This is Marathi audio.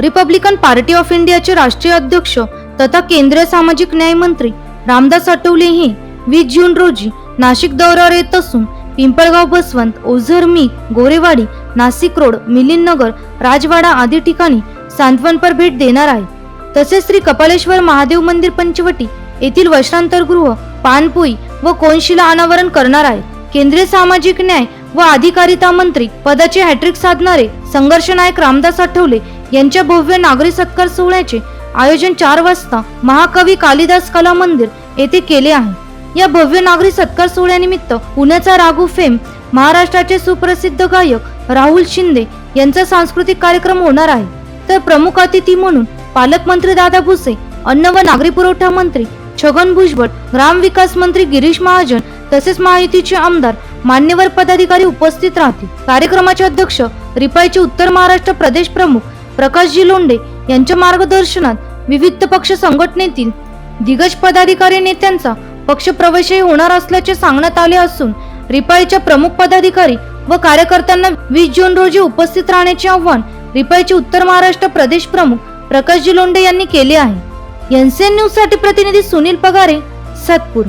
रिपब्लिकन पार्टी ऑफ इंडियाचे राष्ट्रीय अध्यक्ष तथा केंद्रीय सामाजिक न्याय मंत्री रामदास आठवले हे वीस जून रोजी नाशिक दौऱ्यावर येत असून पिंपळगाव बसवंत ओझर मी गोरेवाडी नाशिक रोड मिलिंद नगर राजवाडा आदी ठिकाणी सांत्वनपर भेट देणार आहे. तसेच श्री कपालेश्वर महादेव मंदिर पंचवटी येथील वस्त्रांतरगृह पानपोई व कोनशिला अनावरण करणार आहे. केंद्रीय सामाजिक न्याय व अधिकारिता मंत्री पदाचे हॅट्रिक साधणारे संघर्ष नायक रामदास आठवले यांच्या भव्य नागरी सत्कार सोहळ्याचे आयोजन चार वाजता महाकवी कालिदास कला मंदिर येथे केले आहे. या भव्य नागरी सत्कार सोहळ्यानिमित्त पुण्याचा राघू फेम महाराष्ट्राचे सुप्रसिद्ध गायक राहुल शिंदे यांचा सांस्कृतिक कार्यक्रम होणार आहे. तर प्रमुख अतिथी म्हणून पालकमंत्री दादा भुसे अन्न व नागरी पुरवठा मंत्री छगन भुजबळ ग्रामविकास मंत्री गिरीश महाजन तसेच महायुतीचे आमदार मान्यवर पदाधिकारी उपस्थित राहतील. कार्यक्रमाचे अध्यक्ष रिपाईचे उत्तर महाराष्ट्र प्रदेश प्रमुख प्रकाशजी लोंढे यांच्या मार्गदर्शनात विविध पक्ष संघटनेतील दिग्गज पदाधिकारी नेत्यांचा पक्ष प्रवेशही होणार असल्याचे सांगण्यात आले असून रिपाईच्या प्रमुख पदाधिकारी व कार्यकर्त्यांना वीस जून रोजी उपस्थित राहण्याचे आव्हान रिपाईचे उत्तर महाराष्ट्र प्रदेश प्रमुख प्रकाशजी लोंढे यांनी केले आहे. एनसीएन न्यूजसाठी प्रतिनिधी सुनील पगारे सातपूर.